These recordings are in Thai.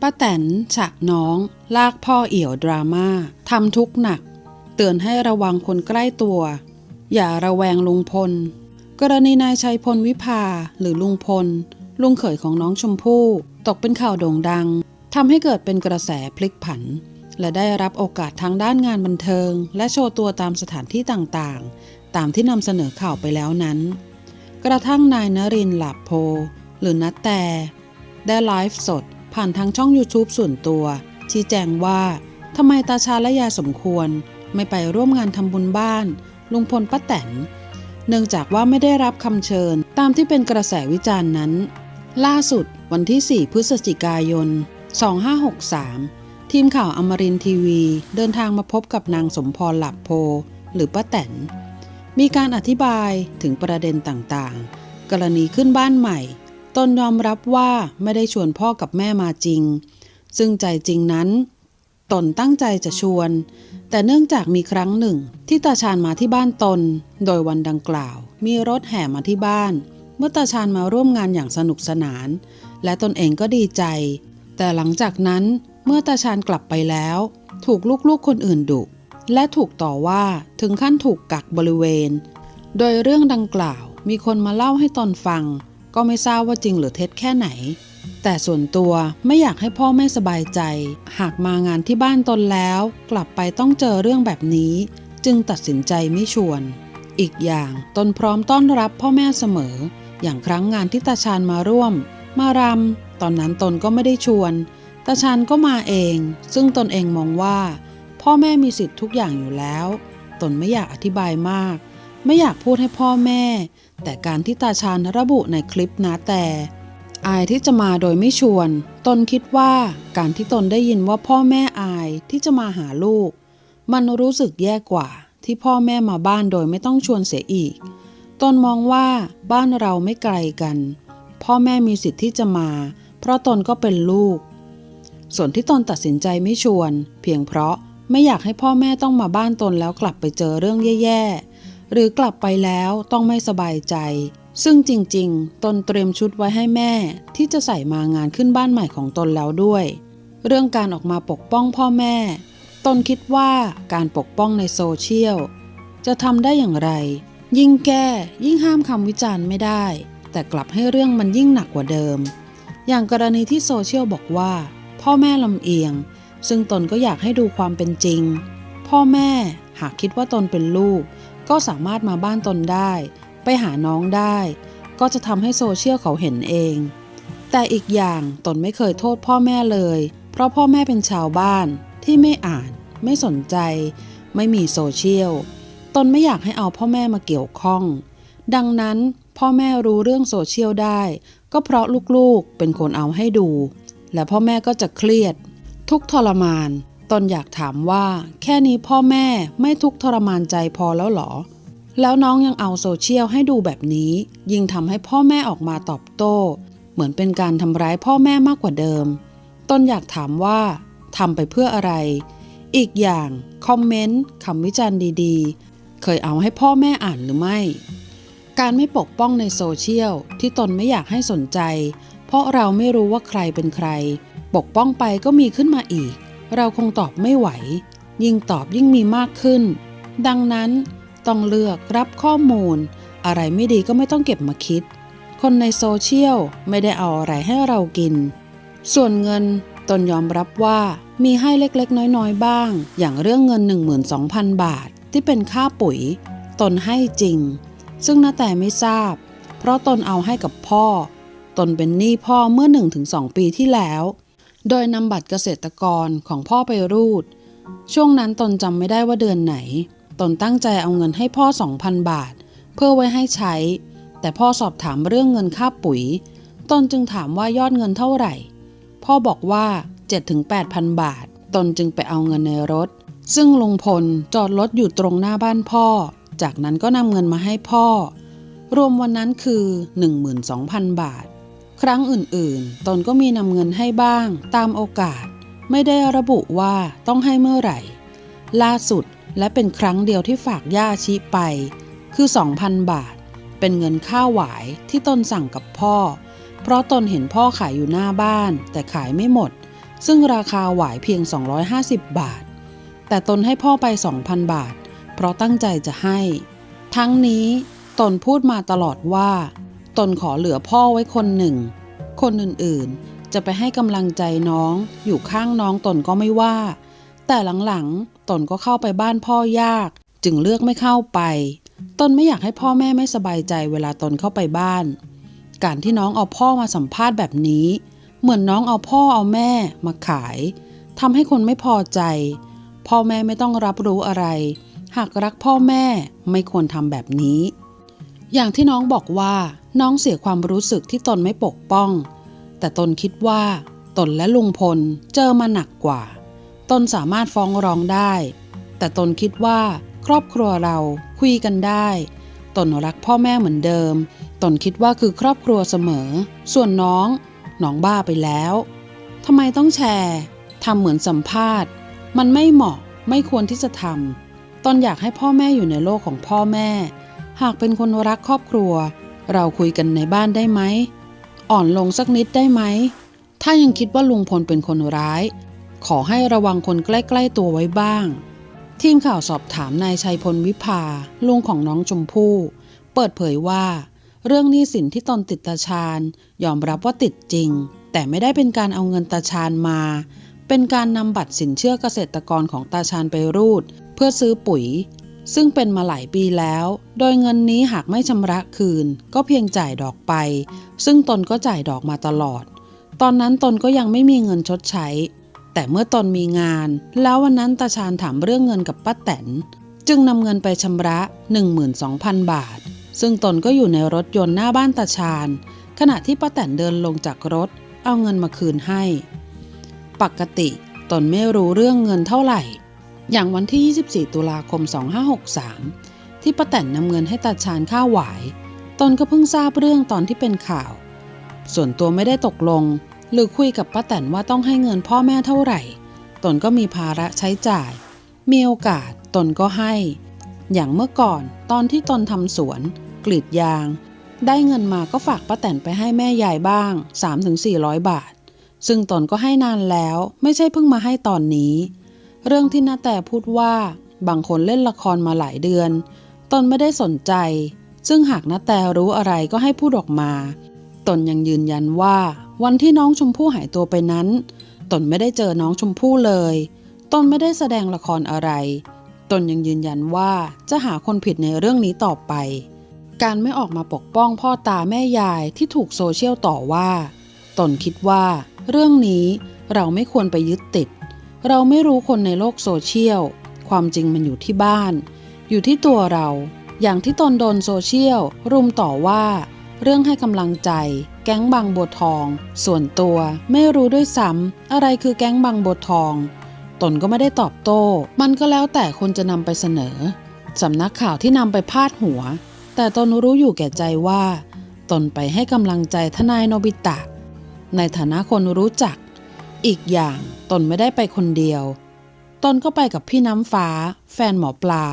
ป้าแตนฉะน้อง ลากพ่อเอี่ยวดราม่าทำทุกหนัก เตือนให้ระวังคนใกล้ตัว อย่าระแวงลุงพล กรณีนายชัยพลวิภาหรือลุงพล ลุงเขยของน้องชมพู่ ตกเป็นข่าวโด่งดังทำให้เกิดเป็นกระแสพลิกผัน และได้รับโอกาสทางด้านงานบันเทิง และโชว์ตัวตามสถานที่ต่างๆ ตามที่นำเสนอข่าวไปแล้วนั้น กระทั่งนายนรินทร์หลาบโพหรือนัตแต่ได้ไลฟ์สด ผ่านทางช่อง YouTube ส่วนตัว ชี้แจงว่าทำไมตาชาและยาสมควร ไม่ไปร่วมงานทำบุญบ้าน ลุงพลป้าแตนเนื่องจากว่าไม่ได้รับคำเชิญ ตามที่เป็นกระแสวิจารณ์นั้น ล่าสุดวันที่ 4 พฤศจิกายน 2563 ทีมข่าวอมรินทีวี เดินทางมาพบกับนางสมพรหลับโพ หรือป้าแตนมีการอธิบายถึงประเด็นต่างๆ กรณีขึ้นบ้านใหม่ ตนยอมรับว่าไม่ได้ชวนพ่อกับแม่มาจริง ซึ่งใจจริงนั้น ตนตั้งใจจะชวน แต่เนื่องจากมีครั้งหนึ่ง ที่ตาชาญมาที่บ้านตน โดยวันดังกล่าว มีรถแห่มาที่บ้าน เมื่อตาชาญมาร่วมงานอย่างสนุกสนาน และตนเองก็ดีใจ แต่หลังจากนั้นเมื่อตาชาญกลับไปแล้ว ถูกลูกๆคนอื่นดุและถูกต่อว่าถึงขั้นถูกกักบริเวณ โดยเรื่องดังกล่าวมีคนมาเล่าให้ตนฟัง ก็ไม่ทราบว่าจริงหรือเท็จแค่ไหน แต่ส่วนตัวไม่อยากให้พ่อแม่สบายใจ หากมางานที่บ้านตนแล้ว กลับไปต้องเจอเรื่องแบบนี้ จึงตัดสินใจไม่ชวน อีกอย่างตนพร้อมต้อนรับพ่อแม่เสมอ อย่างครั้งงานที่ตาชาญมาร่วม มารำตอนนั้นตนก็ไม่ได้ชวนตาชาญก็มาเอง ซึ่งตนเองมองว่า พ่อแม่มีสิทธิ์ทุกอย่างอยู่แล้ว ตนไม่อยากอธิบายมาก ไม่อยากพูดให้พ่อแม่ แต่การที่ตาชาญระบุในคลิปนะแต่อายที่จะมาโดยไม่ชวน ตนคิดว่าการที่ตนได้ยินว่าพ่อแม่อายที่จะมาหาลูก มันรู้สึกแย่กว่า ที่พ่อแม่มาบ้านโดยไม่ต้องชวนเสียอีก ตนมองว่าบ้านเราไม่ไกลกัน พ่อแม่มีสิทธิ์ที่จะมา เพราะตนก็เป็นลูก ส่วนที่ตนตัดสินใจไม่ชวน เพียงเพราะไม่อยากให้พ่อแม่ต้องมาบ้านตนแล้วกลับไปเจอเรื่องแย่ๆ หรือกลับไปแล้วต้องไม่สบายใจ ซึ่งจริงๆ ตนเตรียมชุดไว้ให้แม่ ที่จะใส่มางานขึ้นบ้านใหม่ของตนแล้วด้วย เรื่องการออกมาปกป้องพ่อแม่ ตนคิดว่าการปกป้องในโซเชียลจะทำได้อย่างไร ยิ่งแก้ยิ่งห้ามคำวิจารณ์ไม่ได้ แต่กลับให้เรื่องมันยิ่งหนักกว่าเดิม อย่างกรณีที่โซเชียลบอกว่า พ่อแม่ลำเอียง ซึ่งตนก็อยากให้ดูความเป็นจริง พ่อแม่หากคิดว่าตนเป็นลูก ก็สามารถมาบ้านตนได้ ไปหาน้องได้ ก็จะทำให้โซเชียลเขาเห็นเอง แต่อีกอย่างตนไม่เคยโทษพ่อแม่เลย เพราะพ่อแม่เป็นชาวบ้านที่ไม่อ่าน ไม่สนใจ ไม่มีโซเชียลตนไม่อยากให้เอาพ่อแม่มาเกี่ยวข้อง ดังนั้นพ่อแม่รู้เรื่องโซเชียลได้ ก็เพราะลูกๆเป็นคนเอาให้ดู และพ่อแม่ก็จะเครียด ทุกทรมาน ตนอยากถามว่า แค่นี้พ่อแม่ไม่ทุกข์ทรมานใจพอแล้วหรอ แล้วน้องยังเอาโซเชียลให้ดูแบบนี้ ยิ่งทำให้พ่อแม่ออกมาตอบโต้ เหมือนเป็นการทำร้ายพ่อแม่มากกว่าเดิม ตนอยากถามว่าทำไปเพื่ออะไร อีกอย่างคอมเมนต์คำวิจารณ์ดีๆ เคยเอาให้พ่อแม่อ่านหรือไม่ การไม่ปกป้องในโซเชียลที่ตนไม่อยากให้สนใจ เพราะเราไม่รู้ว่าใครเป็นใคร ปกป้องไปก็มีขึ้นมาอีก เราคงตอบไม่ไหว ยิ่งตอบยิ่งมีมากขึ้น ดังนั้นต้องเลือกรับข้อมูล อะไรไม่ดีก็ไม่ต้องเก็บมาคิด คนในโซเชียลไม่ได้เอาอะไรให้เรากิน ส่วนเงินตนยอมรับว่ามีให้เล็กๆ น้อยๆ บ้าง อย่างเรื่องเงิน 12,000 บาท ที่เป็นค่าปุ๋ย ตนให้จริง ซึ่งนาแต่ไม่ทราบ เพราะตนเอาให้กับพ่อ ตนเป็นหนี้พ่อเมื่อ 1-2 ปีที่แล้ว โดยนำบัตรเกษตรกรของพ่อไปรูด ช่วงนั้นตนจำไม่ได้ว่าเดือนไหน ตนตั้งใจเอาเงินให้พ่อ 2,000 บาท เพื่อไว้ให้ใช้ แต่พ่อสอบถามเรื่องเงินค่าปุ๋ย ตนจึงถามว่ายอดเงินเท่าไหร่ พ่อบอกว่า 7-8,000 บาท ตนจึงไปเอาเงินในรถ ซึ่งลุงพลจอดรถอยู่ตรงหน้าบ้านพ่อ จากนั้นก็นำเงินมาให้พ่อ รวมวันนั้นคือ 12,000 บาท ครั้งอื่นๆ ตนก็มีนำเงินให้บ้างตามโอกาส ไม่ได้ระบุว่าต้องให้เมื่อไหร่ ล่าสุดและเป็นครั้งเดียวที่ฝากย่าชิไป คือ 2,000 บาท เป็นเงินข้าหวายที่ตนสั่งกับพ่อ เพราะตนเห็นพ่อขายอยู่หน้าบ้าน แต่ขายไม่หมด ซึ่งราคาหวายเพียง 250 บาท แต่ตนให้พ่อไป 2,000 บาท เพราะตั้งใจจะให้ ทั้งนี้ตนพูดมาตลอดว่า ตนขอเหลือพ่อไว้คนหนึ่ง คนอื่นๆ จะไปให้กำลังใจน้องอยู่ข้างน้องตนก็ไม่ว่า แต่หลังๆ ตนก็เข้าไปบ้านพ่อยาก จึงเลือกไม่เข้าไป ตนไม่อยากให้พ่อแม่ไม่สบายใจเวลาตนเข้าไปบ้าน การที่น้องเอาพ่อมาสัมภาษณ์แบบนี้ เหมือนน้องเอาพ่อเอาแม่มาขายทำให้คนไม่พอใจ พ่อแม่ไม่ต้องรับรู้อะไร หากรักพ่อแม่ไม่ควรทำแบบนี้ อย่างที่น้องบอกว่าน้องเสียความรู้สึกที่ตนไม่ปกป้อง แต่ตนคิดว่า ตนและลุงพลเจอมาหนักกว่า ตนสามารถฟ้องร้องได้ แต่ตนคิดว่า ครอบครัวเราคุยกันได้ ตนรักพ่อแม่เหมือนเดิม ตนคิดว่าคือครอบครัวเสมอ ส่วนน้อง น้องบ้าไปแล้วทำไมต้องแชร์ทำเหมือนสัมภาษณ์ มันไม่เหมาะไม่ควรที่จะทำตนอยากให้พ่อแม่อยู่ในโลกของพ่อแม่ หากเป็นคนรักครอบครัว เราคุยกันในบ้านได้ไหม อ่อนลงสักนิดได้ไหม ถ้ายังคิดว่าลุงพลเป็นคนร้าย ขอให้ระวังคนใกล้ๆตัวไว้บ้าง ทีมข่าวสอบถามนายชัยพลวิภาลุงของน้องชมพู่ เปิดเผยว่า เรื่องหนี้สินที่ตนติดตาชาญยอมรับว่าติดจริง แต่ไม่ได้เป็นการเอาเงินตาชาญมา เป็นการนำบัตรสินเชื่อเกษตรกรของตาชาญไปรูด เพื่อซื้อปุ๋ย ซึ่งเป็นมาหลายปีแล้ว โดยเงินนี้หากไม่ชำระคืน ก็เพียงจ่ายดอกไป ซึ่งตนก็จ่ายดอกมาตลอด ตอนนั้นตนก็ยังไม่มีเงินชดใช้ แต่เมื่อตนมีงาน แล้ววันนั้นตาชาญถามเรื่องเงินกับป้าแตน จึงนำเงินไปชำระ 12,000 บาท ซึ่งตนก็อยู่ในรถยนต์หน้าบ้านตาชาญ ขณะที่ป้าแตนเดินลงจากรถ เอาเงินมาคืนให้ ปกติตนไม่รู้เรื่องเงินเท่าไหร่ อย่างวันที่ 24 ตุลาคม 2563 ที่ป้าแตนนำเงินให้ตาชาญข้าวหวาย ตนก็เพิ่งทราบเรื่องตอนที่เป็นข่าว ส่วนตัวไม่ได้ตกลง หรือคุยกับป้าแตนว่าต้องให้เงินพ่อแม่เท่าไหร่ ตนก็มีภาระใช้จ่าย มีโอกาสตนก็ให้ อย่างเมื่อก่อนตอนที่ตนทำสวน กรีดยาง ได้เงินมาก็ฝากป้าแตนไปให้แม่ยายบ้าง 3-400 บาท ซึ่งตนก็ให้นานแล้ว ไม่ใช่เพิ่งมาให้ตอนนี้ เรื่องที่นาแต่พูดว่าบางคนเล่นละครมาหลายเดือน ตนไม่ได้สนใจ ซึ่งหากนาแต่รู้อะไรก็ให้พูดออกมา ตนยังยืนยันว่า วันที่น้องชมพู่หายตัวไปนั้น ตนไม่ได้เจอน้องชมพู่เลย ตนไม่ได้แสดงละครอะไร ตนยังยืนยันว่าจะหาคนผิดในเรื่องนี้ต่อไป การไม่ออกมาปกป้องพ่อตาแม่ยายที่ถูกโซเชียลต่อว่า ตนคิดว่า เรื่องนี้เราไม่ควรไปยึดติด เราไม่รู้คนในโลกโซเชียล ความจริงมันอยู่ที่บ้าน อยู่ที่ตัวเรา อย่างที่ตนโดนโซเชียล รุมต่อว่า เรื่องให้กำลังใจ แก๊งบางบัวทอง ส่วนตัวไม่รู้ด้วยซ้ำอะไรคือแก๊งบางบัวทอง ตนก็ไม่ได้ตอบโต้ มันก็แล้วแต่คนจะนำไปเสนอสำนักข่าวที่นำไปพาดหัว แต่ตนรู้อยู่แก่ใจว่า ตนไปให้กำลังใจทนายโนบิตะ ในฐานะคนรู้จัก อีกอย่างตนไม่ได้ไปคนเดียว ตนก็ไปกับพี่น้ำฟ้า แฟนหมอปลา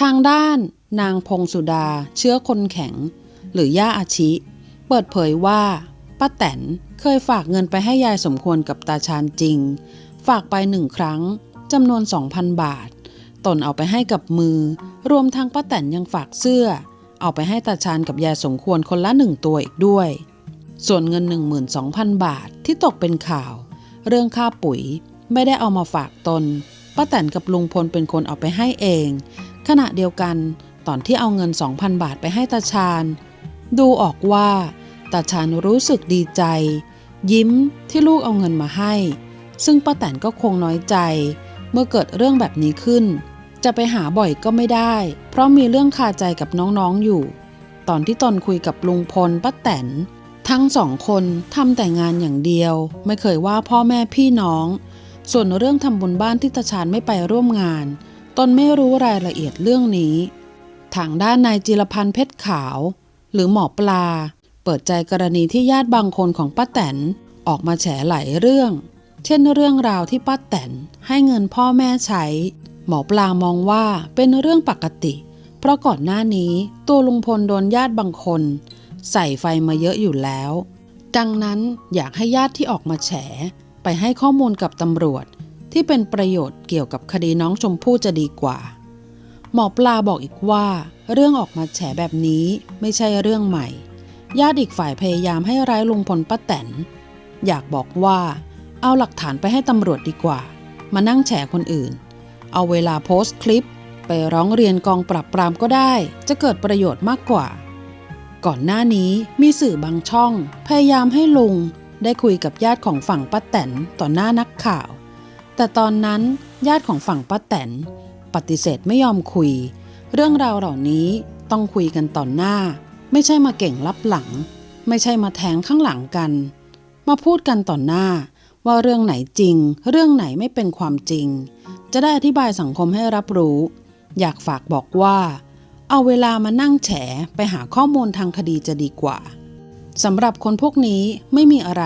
ทางด้านนางพงสุดาเชื้อคนแข็ง หรือย่าอาชิ เปิดเผยว่าป้าแตนเคยฝากเงินไปให้ยายสมควรกับตาชาญจริง ฝากไปหนึ่งครั้งจำนวน 2,000 บาท ตนเอาไปให้กับมือ รวมทั้งป้าแตนยังฝากเสื้อ เอาไปให้ตาชาญกับยายสมควรคนละหนึ่งตัวอีกด้วย ส่วนเงิน 12,000 บาทที่ตกเป็นข่าว เรื่องค่าปุ๋ย ไม่ได้เอามาฝากตนป้าแตนกับลุงพลเป็นคนเอาไปให้เอง ขณะเดียวกันตอนที่เอาเงิน 2,000 บาทไปให้ตาชาญดูออกว่าตาชาญรู้สึกดีใจ ยิ้มที่ลูกเอาเงินมาให้ ซึ่งป้าแตนก็คงน้อยใจ เมื่อเกิดเรื่องแบบนี้ขึ้น จะไปหาบ่อยก็ไม่ได้ เพราะมีเรื่องคาใจกับน้องๆอยู่ ตอนที่ตนคุยกับลุงพลป้าแตน ทั้งสองคนทำแต่งานอย่างเดียว ไม่เคยว่าพ่อแม่พี่น้อง ส่วนเรื่องทำบุญบ้านที่ตาชาญไม่ไปร่วมงาน ตนไม่รู้รายละเอียดเรื่องนี้ ทางด้านนายจิรพันธ์เพชรขาว หรือหมอปลา เปิดใจกรณีที่ญาติบางคนของป้าแตนออกมาแฉหลายเรื่อง เช่นเรื่องราวที่ป้าแตนให้เงินพ่อแม่ใช้ หมอปลามองว่าเป็นเรื่องปกติ เพราะก่อนหน้านี้ตัวลุงพลโดนญาติบางคน ใส่ไฟมาเยอะอยู่แล้ว ดังนั้นอยากให้ญาติที่ออกมาแฉ ไปให้ข้อมูลกับตำรวจ ที่เป็นประโยชน์เกี่ยวกับคดีน้องชมพู่จะดีกว่า หมอปลาบอกอีกว่า เรื่องออกมาแฉแบบนี้ไม่ใช่เรื่องใหม่ ญาติอีกฝ่ายพยายามให้ร้ายลุงพลป้าแตน อยากบอกว่าเอาหลักฐานไปให้ตำรวจดีกว่า มานั่งแฉคนอื่น เอาเวลาโพสต์คลิป ไปร้องเรียนกองปราบปรามก็ได้ จะเกิดประโยชน์มากกว่า ก่อนหน้านี้มีสื่อบางช่อง พยายามให้ลุงได้คุยกับญาติของฝั่งป้าแตนต่อหน้านักข่าว แต่ตอนนั้นญาติของฝั่งป้าแตน ปฏิเสธไม่ยอมคุย เรื่องราวเหล่านี้ต้องคุยกันต่อหน้า ไม่ใช่มาเก่งลับหลัง ไม่ใช่มาแทงข้างหลังกัน มาพูดกันต่อหน้า ว่าเรื่องไหนจริง เรื่องไหนไม่เป็นความจริง จะได้อธิบายสังคมให้รับรู้ อยากฝากบอกว่า เอาเวลามานั่งแฉไปหาข้อมูลทางคดีจะดีกว่าสำหรับคนพวกนี้ไม่มีอะไร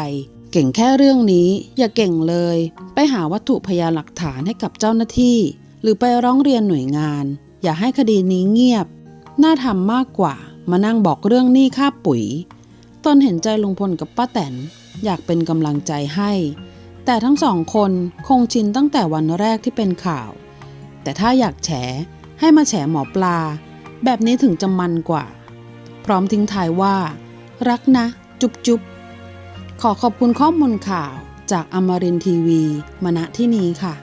เก่งแค่เรื่องนี้ อย่าเก่งเลย ไปหาวัตถุพยานหลักฐานให้กับเจ้าหน้าที่ หรือไปร้องเรียนหน่วยงาน อย่าให้คดีนี้เงียบ น่าทำมากกว่า มานั่งบอกเรื่องหนี้ค่าปุ๋ย ตนเห็นใจลุงพลกับป้าแตนอยากเป็นกำลังใจให้ แต่ทั้งสองคนคงชินตั้งแต่วันแรกที่เป็นข่าว แต่ถ้าอยากแฉให้มาแฉหมอปลา แบบนี้ถึงจะมันกว่า พร้อมทิ้งท้ายว่า รักนะ จุบจุบขอขอบคุณข้อมูลข่าวจากอมรินทีวี มณะที่นี้ค่ะ